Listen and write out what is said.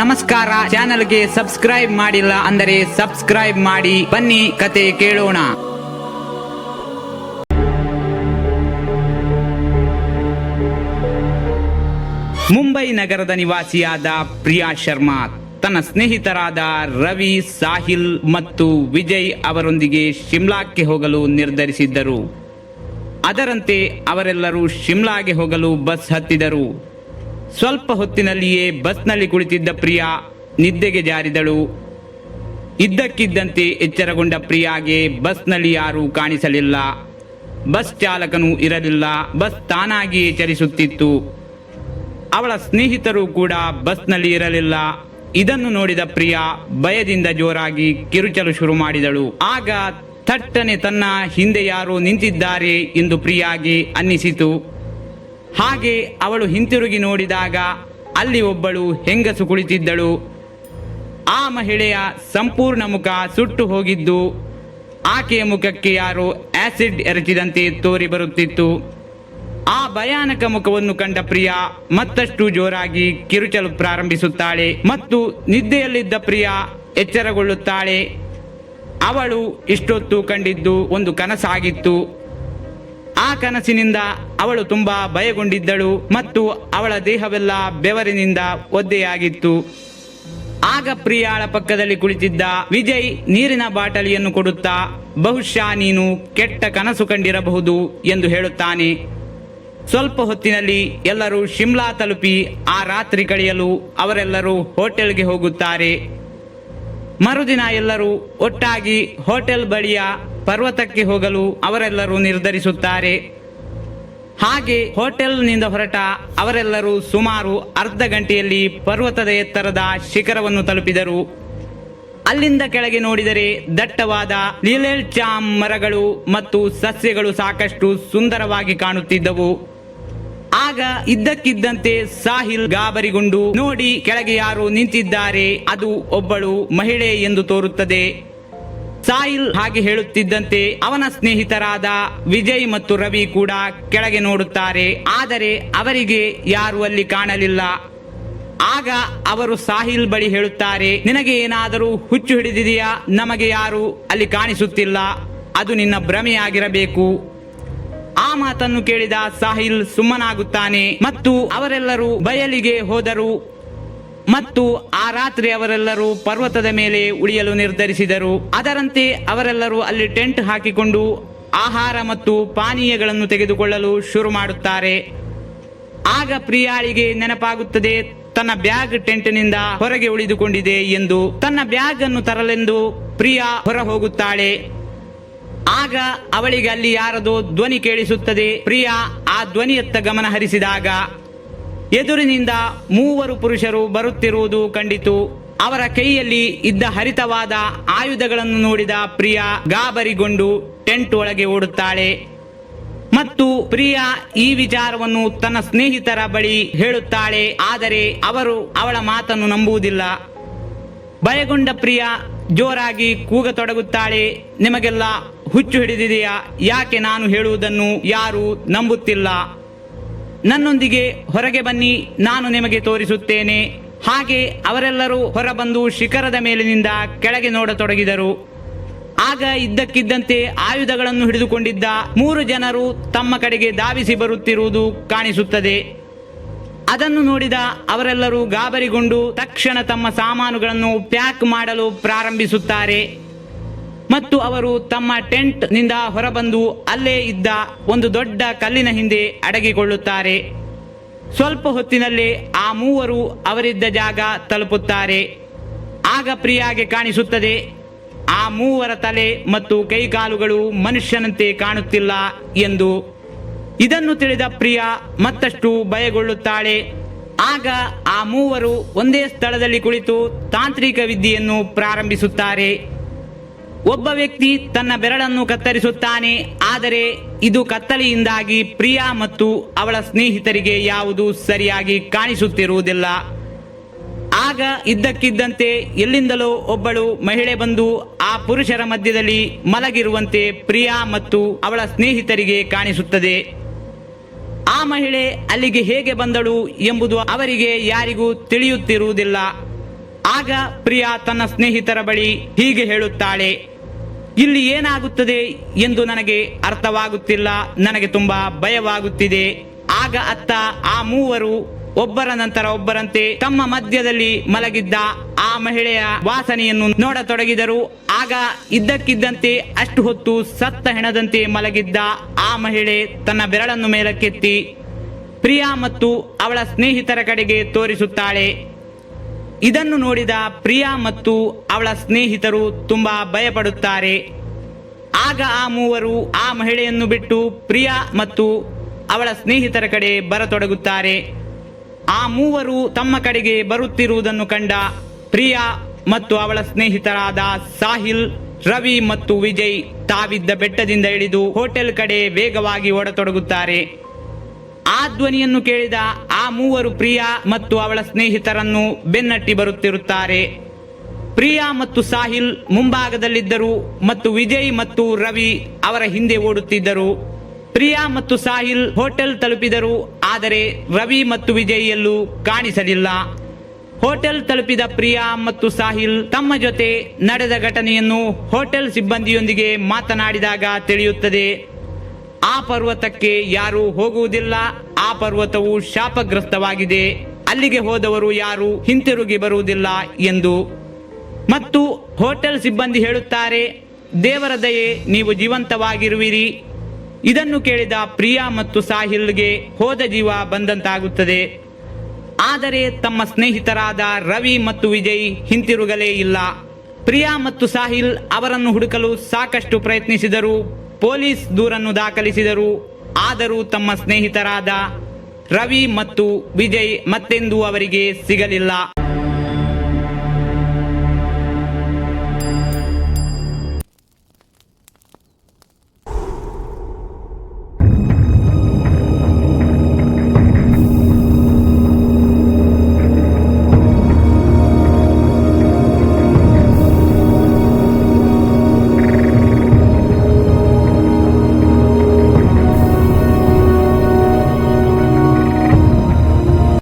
ನಮಸ್ಕಾರ. ಚಾನಲ್ಗೆ ಸಬ್ಸ್ಕ್ರೈಬ್ ಮಾಡಿಲ್ಲ ಅಂದರೆ ಸಬ್ಸ್ಕ್ರೈಬ್ ಮಾಡಿ. ಬನ್ನಿ, ಕತೆ ಕೇಳೋಣ. ಮುಂಬೈ ನಗರದ ನಿವಾಸಿಯಾದ ಪ್ರಿಯಾ ಶರ್ಮಾ, ತನ್ನ ಸ್ನೇಹಿತರಾದ ರವಿ, ಸಾಹಿಲ್ ಮತ್ತು ವಿಜಯ್ ಅವರೊಂದಿಗೆ ಶಿಮ್ಲಾಕ್ಕೆ ಹೋಗಲು ನಿರ್ಧರಿಸಿದ್ದರು. ಅದರಂತೆ ಅವರೆಲ್ಲರೂ ಶಿಮ್ಲಾಗೆ ಹೋಗಲು ಬಸ್ ಹತ್ತಿದರು. ಸ್ವಲ್ಪ ಹೊತ್ತಿನಲ್ಲಿಯೇ ಬಸ್ನಲ್ಲಿ ಕುಳಿತಿದ್ದ ಪ್ರಿಯಾ ನಿದ್ದೆಗೆ ಜಾರಿದಳು. ಇದ್ದಕ್ಕಿದ್ದಂತೆ ಎಚ್ಚರಗೊಂಡ ಪ್ರಿಯಾಗೆ ಬಸ್ನಲ್ಲಿ ಯಾರೂ ಕಾಣಿಸಲಿಲ್ಲ. ಬಸ್ ಚಾಲಕನೂ ಇರಲಿಲ್ಲ. ಬಸ್ ತಾನಾಗಿಯೇ ಚಲಿಸುತ್ತಿತ್ತು. ಅವಳ ಸ್ನೇಹಿತರು ಕೂಡ ಬಸ್ನಲ್ಲಿ ಇರಲಿಲ್ಲ. ಇದನ್ನು ನೋಡಿದ ಪ್ರಿಯಾ ಭಯದಿಂದ ಜೋರಾಗಿ ಕಿರುಚಲು ಶುರು ಮಾಡಿದಳು. ಆಗ ಥಟ್ಟನೆ ತನ್ನ ಹಿಂದೆ ಯಾರೋ ನಿಂತಿದ್ದಾರೆ ಎಂದು ಪ್ರಿಯಾಗೆ ಅನ್ನಿಸಿತು. ಹಾಗೆ ಅವಳು ಹಿಂತಿರುಗಿ ನೋಡಿದಾಗ ಅಲ್ಲಿ ಒಬ್ಬಳು ಹೆಂಗಸು ಕುಳಿತಿದ್ದಳು. ಆ ಮಹಿಳೆಯ ಸಂಪೂರ್ಣ ಮುಖ ಸುಟ್ಟು ಹೋಗಿದ್ದು, ಆಕೆಯ ಮುಖಕ್ಕೆ ಯಾರೋ ಆಸಿಡ್ ಎರಚಿದಂತೆ ತೋರಿ ಬರುತ್ತಿತ್ತು. ಆ ಭಯಾನಕ ಮುಖವನ್ನು ಕಂಡ ಪ್ರಿಯಾ ಮತ್ತಷ್ಟು ಜೋರಾಗಿ ಕಿರುಚಲು ಪ್ರಾರಂಭಿಸುತ್ತಾಳೆ ಮತ್ತು ನಿದ್ದೆಯಲ್ಲಿದ್ದ ಪ್ರಿಯಾ ಎಚ್ಚರಗೊಳ್ಳುತ್ತಾಳೆ. ಅವಳು ಇಷ್ಟೊತ್ತು ಕಂಡಿದ್ದು ಒಂದು ಕನಸಾಗಿತ್ತು. ಆ ಕನಸಿನಿಂದ ಅವಳು ತುಂಬಾ ಭಯಗೊಂಡಿದ್ದಳು ಮತ್ತು ಅವಳ ದೇಹವೆಲ್ಲ ಬೆವರಿನಿಂದ ಒದ್ದೆಯಾಗಿತ್ತು. ಆಗ ಪ್ರಿಯಾಳ ಪಕ್ಕದಲ್ಲಿ ಕುಳಿತಿದ್ದ ವಿಜಯ್ ನೀರಿನ ಬಾಟಲಿಯನ್ನು ಕೊಡುತ್ತಾ, ಬಹುಶಃ ನೀನು ಕೆಟ್ಟ ಕನಸು ಕಂಡಿರಬಹುದು ಎಂದು ಹೇಳುತ್ತಾನೆ. ಸ್ವಲ್ಪ ಹೊತ್ತಿನಲ್ಲಿ ಎಲ್ಲರೂ ಶಿಮ್ಲಾ ತಲುಪಿ ಆ ರಾತ್ರಿ ಕಳೆಯಲು ಅವರೆಲ್ಲರೂ ಹೋಟೆಲ್ಗೆ ಹೋಗುತ್ತಾರೆ. ಮರುದಿನ ಎಲ್ಲರೂ ಒಟ್ಟಾಗಿ ಹೋಟೆಲ್ ಬಳಿಯ ಪರ್ವತಕ್ಕೆ ಹೋಗಲು ಅವರೆಲ್ಲರೂ ನಿರ್ಧರಿಸುತ್ತಾರೆ. ಹಾಗೆ ಹೋಟೆಲ್ನಿಂದ ಹೊರಟ ಅವರೆಲ್ಲರೂ ಸುಮಾರು ಅರ್ಧ ಗಂಟೆಯಲ್ಲಿ ಪರ್ವತದ ಎತ್ತರದ ಶಿಖರವನ್ನು ತಲುಪಿದರು. ಅಲ್ಲಿಂದ ಕೆಳಗೆ ನೋಡಿದರೆ ದಟ್ಟವಾದ ಲೀಲೆಲ್ ಚಾಮ್ ಮರಗಳು ಮತ್ತು ಸಸ್ಯಗಳು ಸಾಕಷ್ಟು ಸುಂದರವಾಗಿ ಕಾಣುತ್ತಿದ್ದವು. ಆಗ ಇದ್ದಕ್ಕಿದ್ದಂತೆ ಸಾಹಿಲ್ ಗಾಬರಿಗೊಂಡು ನೋಡಿ ಕೆಳಗೆ ಯಾರು ನಿಂತಿದ್ದಾರೆ ಅದು ಒಬ್ಬಳು ಮಹಿಳೆ ಎಂದು ತೋರುತ್ತದೆ. ಸಾಹಿಲ್ ಹಾಗೆ ಹೇಳುತ್ತಿದ್ದಂತೆ ಅವನ ಸ್ನೇಹಿತರಾದ ವಿಜಯ್ ಮತ್ತು ರವಿ ಕೂಡ ಕೆಳಗೆ ನೋಡುತ್ತಾರೆ. ಆದರೆ ಅವರಿಗೆ ಯಾರು ಅಲ್ಲಿ ಕಾಣಲಿಲ್ಲ. ಆಗ ಅವರು ಸಾಹಿಲ್ ಬಳಿ ಹೇಳುತ್ತಾರೆ, ನಿನಗೆ ಏನಾದರೂ ಹುಚ್ಚು ಹಿಡಿದಿದೆಯಾ? ನಮಗೆ ಯಾರು ಅಲ್ಲಿ ಕಾಣಿಸುತ್ತಿಲ್ಲ. ಅದು ನಿನ್ನ ಭ್ರಮೆಯಾಗಿರಬೇಕು. ಆ ಮಾತನ್ನು ಕೇಳಿದ ಸಾಹಿಲ್ ಸುಮ್ಮನಾಗುತ್ತಾನೆ ಮತ್ತು ಅವರೆಲ್ಲರೂ ಬಯಲಿಗೆ ಹೋದರು. ಮತ್ತು ಆ ರಾತ್ರಿ ಅವರೆಲ್ಲರೂ ಪರ್ವತದ ಮೇಲೆ ಉಳಿಯಲು ನಿರ್ಧರಿಸಿದರು. ಅದರಂತೆ ಅವರೆಲ್ಲರೂ ಅಲ್ಲಿ ಟೆಂಟ್ ಹಾಕಿಕೊಂಡು ಆಹಾರ ಮತ್ತು ಪಾನೀಯಗಳನ್ನು ತೆಗೆದುಕೊಳ್ಳಲು ಶುರು ಮಾಡುತ್ತಾರೆ. ಆಗ ಪ್ರಿಯಾಳಿಗೆ ನೆನಪಾಗುತ್ತದೆ, ತನ್ನ ಬ್ಯಾಗ್ ಟೆಂಟ್ನಿಂದ ಹೊರಗೆ ಉಳಿದುಕೊಂಡಿದೆ ಎಂದು. ತನ್ನ ಬ್ಯಾಗ್ ಅನ್ನು ತರಲೆಂದು ಪ್ರಿಯಾ ಹೊರ ಹೋಗುತ್ತಾಳೆ ಆಗ ಅವಳಿಗೆ ಅಲ್ಲಿ ಯಾರದೋ ಧ್ವನಿ ಕೇಳಿಸುತ್ತದೆ. ಪ್ರಿಯಾ ಆ ಧ್ವನಿಯತ್ತ ಗಮನ ಹರಿಸಿದಾಗ ಎದುರಿನಿಂದ ಮೂವರು ಪುರುಷರು ಬರುತ್ತಿರುವುದು ಕಂಡಿತು. ಅವರ ಕೈಯಲ್ಲಿ ಇದ್ದ ಹರಿತವಾದ ಆಯುಧಗಳನ್ನು ನೋಡಿದ ಪ್ರಿಯಾ ಗಾಬರಿಗೊಂಡು ಟೆಂಟ್ ಒಳಗೆ ಓಡುತ್ತಾಳೆ. ಮತ್ತು ಪ್ರಿಯಾ ಈ ವಿಚಾರವನ್ನು ತನ್ನ ಸ್ನೇಹಿತರ ಬಳಿ ಹೇಳುತ್ತಾಳೆ. ಆದರೆ ಅವರು ಅವಳ ಮಾತನ್ನು ನಂಬುವುದಿಲ್ಲ. ಭಯಗೊಂಡ ಪ್ರಿಯಾ ಜೋರಾಗಿ ಕೂಗತೊಡಗುತ್ತಾಳೆ. ನಿಮಗೆಲ್ಲ ಹುಚ್ಚು ಹಿಡಿದಿದೆಯಾ? ಯಾಕೆ ನಾನು ಹೇಳುವುದನ್ನು ಯಾರು ನಂಬುತ್ತಿಲ್ಲ. ನನ್ನೊಂದಿಗೆ ಹೊರಗೆ ಬನ್ನಿ, ನಾನು ನಿಮಗೆ ತೋರಿಸುತ್ತೇನೆ. ಹಾಗೆ ಅವರೆಲ್ಲರೂ ಹೊರಬಂದು ಶಿಖರದ ಮೇಲಿನಿಂದ ಕೆಳಗೆ ನೋಡತೊಡಗಿದರು. ಆಗ ಇದ್ದಕ್ಕಿದ್ದಂತೆ ಆಯುಧಗಳನ್ನು ಹಿಡಿದುಕೊಂಡಿದ್ದ ಮೂರು ಜನರು ತಮ್ಮ ಕಡೆಗೆ ಧಾವಿಸಿ ಬರುತ್ತಿರುವುದು ಕಾಣಿಸುತ್ತದೆ. ಅದನ್ನು ನೋಡಿದ ಅವರೆಲ್ಲರೂ ಗಾಬರಿಗೊಂಡು ತಕ್ಷಣ ತಮ್ಮ ಸಾಮಾನುಗಳನ್ನು ಪ್ಯಾಕ್ ಮಾಡಲು ಪ್ರಾರಂಭಿಸುತ್ತಾರೆ. ಮತ್ತು ಅವರು ತಮ್ಮ ಟೆಂಟ್ನಿಂದ ಹೊರಬಂದು ಅಲ್ಲೇ ಇದ್ದ ಒಂದು ದೊಡ್ಡ ಕಲ್ಲಿನ ಹಿಂದೆ ಅಡಗಿಕೊಳ್ಳುತ್ತಾರೆ. ಸ್ವಲ್ಪ ಹೊತ್ತಿನಲ್ಲೇ ಆ ಮೂವರು ಅವರಿದ್ದ ಜಾಗ ತಲುಪುತ್ತಾರೆ. ಆಗ ಪ್ರಿಯಾಗೆ ಕಾಣಿಸುತ್ತದೆ, ಆ ಮೂವರ ತಲೆ ಮತ್ತು ಕೈಕಾಲುಗಳು ಮನುಷ್ಯನಂತೆ ಕಾಣುತ್ತಿಲ್ಲ ಎಂದು. ಇದನ್ನು ತಿಳಿದ ಪ್ರಿಯಾ ಮತ್ತಷ್ಟು ಭಯಗೊಳ್ಳುತ್ತಾಳೆ. ಆಗ ಆ ಮೂವರು ಒಂದೇ ಸ್ಥಳದಲ್ಲಿ ಕುಳಿತು ತಾಂತ್ರಿಕ ವಿದ್ಯೆಯನ್ನು ಪ್ರಾರಂಭಿಸುತ್ತಾರೆ. ಒಬ್ಬ ವ್ಯಕ್ತಿ ತನ್ನ ಬೆರಳನ್ನು ಕತ್ತರಿಸುತ್ತಾನೆ, ಆದರೆ ಇದು ಕತ್ತಲೆಯಿಂದಾಗಿ ಪ್ರಿಯಾ ಮತ್ತು ಅವಳ ಸ್ನೇಹಿತರಿಗೆ ಯಾವುದು ಸರಿಯಾಗಿ ಕಾಣಿಸುತ್ತಿರುವುದಿಲ್ಲ. ಆಗ ಇದ್ದಕ್ಕಿದ್ದಂತೆ ಎಲ್ಲಿಂದಲೋ ಒಬ್ಬಳು ಮಹಿಳೆ ಬಂದು ಆ ಪುರುಷರ ಮಧ್ಯದಲ್ಲಿ ಮಲಗಿರುವಂತೆ ಪ್ರಿಯಾ ಮತ್ತು ಅವಳ ಸ್ನೇಹಿತರಿಗೆ ಕಾಣಿಸುತ್ತದೆ. ಆ ಮಹಿಳೆ ಅಲ್ಲಿಗೆ ಹೇಗೆ ಬಂದಳು ಎಂಬುದು ಅವರಿಗೆ ಯಾರಿಗೂ ತಿಳಿಯುತ್ತಿರುವುದಿಲ್ಲ. ಆಗ ಪ್ರಿಯಾ ತನ್ನ ಸ್ನೇಹಿತರ ಬಳಿ ಹೀಗೆ ಹೇಳುತ್ತಾಳೆ, ಇಲ್ಲಿ ಏನಾಗುತ್ತದೆ ಎಂದು ನನಗೆ ಅರ್ಥವಾಗುತ್ತಿಲ್ಲ, ನನಗೆ ತುಂಬಾ ಭಯವಾಗುತ್ತಿದೆ. ಆಗ ಅತ್ತ ಆ ಮೂವರು ಒಬ್ಬರ ನಂತರ ಒಬ್ಬರಂತೆ ತಮ್ಮ ಮಧ್ಯದಲ್ಲಿ ಮಲಗಿದ್ದ ಆ ಮಹಿಳೆಯ ವಾಸನೆಯನ್ನು ನೋಡತೊಡಗಿದರು. ಆಗ ಇದ್ದಕ್ಕಿದ್ದಂತೆ ಅಷ್ಟು ಹೊತ್ತು ಸತ್ತ ಹೆಣದಂತೆ ಮಲಗಿದ್ದ ಆ ಮಹಿಳೆ ತನ್ನ ಬೆರಳನ್ನು ಮೇಲಕ್ಕೆತ್ತಿ, ಪ್ರಿಯಾ ಮತ್ತು ಅವಳ ಸ್ನೇಹಿತರ ಕಡೆಗೆ ತೋರಿಸುತ್ತಾಳೆ. ಇದನ್ನು ನೋಡಿದ ಪ್ರಿಯಾ ಮತ್ತು ಅವಳ ಸ್ನೇಹಿತರು ತುಂಬಾ ಭಯಪಡುತ್ತಾರೆ. ಆಗ ಆ ಮೂವರು ಆ ಮಹಿಳೆಯನ್ನು ಬಿಟ್ಟು ಪ್ರಿಯಾ ಮತ್ತು ಅವಳ ಸ್ನೇಹಿತರ ಕಡೆ ಬರತೊಡಗುತ್ತಾರೆ. ಆ ಮೂವರು ತಮ್ಮ ಕಡೆಗೆ ಬರುತ್ತಿರುವುದನ್ನು ಕಂಡ ಪ್ರಿಯಾ ಮತ್ತು ಅವಳ ಸ್ನೇಹಿತರಾದ ಸಾಹಿಲ್, ರವಿ ಮತ್ತು ವಿಜಯ್ ತಾವಿದ್ದ ಬೆಟ್ಟದಿಂದ ಇಳಿದು ಹೋಟೆಲ್ ಕಡೆ ವೇಗವಾಗಿ ಓಡತೊಡಗುತ್ತಾರೆ. ಆ ಧ್ವನಿಯನ್ನು ಕೇಳಿದ ಆ ಮೂವರು ಪ್ರಿಯಾ ಮತ್ತು ಅವಳ ಸ್ನೇಹಿತರನ್ನು ಬೆನ್ನಟ್ಟಿ ಬರುತ್ತಿರುತ್ತಾರೆ. ಪ್ರಿಯಾ ಮತ್ತು ಸಾಹಿಲ್ ಮುಂಭಾಗದಲ್ಲಿದ್ದರು ಮತ್ತು ವಿಜಯ್ ಮತ್ತು ರವಿ ಅವರ ಹಿಂದೆ ಓಡುತ್ತಿದ್ದರು. ಪ್ರಿಯಾ ಮತ್ತು ಸಾಹಿಲ್ ಹೋಟೆಲ್ ತಲುಪಿದರು, ಆದರೆ ರವಿ ಮತ್ತು ವಿಜಯ್ ಎಲ್ಲೂ ಕಾಣಿಸಲಿಲ್ಲ. ಹೋಟೆಲ್ ತಲುಪಿದ ಪ್ರಿಯಾ ಮತ್ತು ಸಾಹಿಲ್ ತಮ್ಮ ಜೊತೆ ನಡೆದ ಘಟನೆಯನ್ನು ಹೋಟೆಲ್ ಸಿಬ್ಬಂದಿಯೊಂದಿಗೆ ಮಾತನಾಡಿದಾಗ ತಿಳಿಯುತ್ತದೆ. ಆ ಪರ್ವತಕ್ಕೆ ಯಾರು ಹೋಗುವುದಿಲ್ಲ. ಆ ಪರ್ವತವು ಶಾಪಗ್ರಸ್ತವಾಗಿದೆ. ಅಲ್ಲಿಗೆ ಹೋದವರು ಯಾರು ಹಿಂತಿರುಗಿ ಬರುವುದಿಲ್ಲ ಎಂದು. ಮತ್ತು ಹೋಟೆಲ್ ಸಿಬ್ಬಂದಿ ಹೇಳುತ್ತಾರೆ, ದೇವರ ದಯೆ, ನೀವು ಜೀವಂತವಾಗಿರುವಿರಿ. ಇದನ್ನು ಕೇಳಿದ ಪ್ರಿಯಾ ಮತ್ತು ಸಾಹಿಲ್ಗೆ ಹೋದ ಜೀವ ಬಂದಂತಾಗುತ್ತದೆ. ಆದರೆ ತಮ್ಮ ಸ್ನೇಹಿತರಾದ ರವಿ ಮತ್ತು ವಿಜಯ್ ಹಿಂತಿರುಗಲೇ ಇಲ್ಲ. ಪ್ರಿಯಾ ಮತ್ತು ಸಾಹಿಲ್ ಅವರನ್ನು ಹುಡುಕಲು ಸಾಕಷ್ಟು ಪ್ರಯತ್ನಿಸಿದರು. ಪೊಲೀಸ್ ದೂರನ್ನು ದಾಖಲಿಸಿದರು. ಆದರೂ ತಮ್ಮ ಸ್ನೇಹಿತರಾದ ರವಿ ಮತ್ತು ವಿಜಯ್ ಮತ್ತೆಂದೂ ಅವರಿಗೆ ಸಿಗಲಿಲ್ಲ.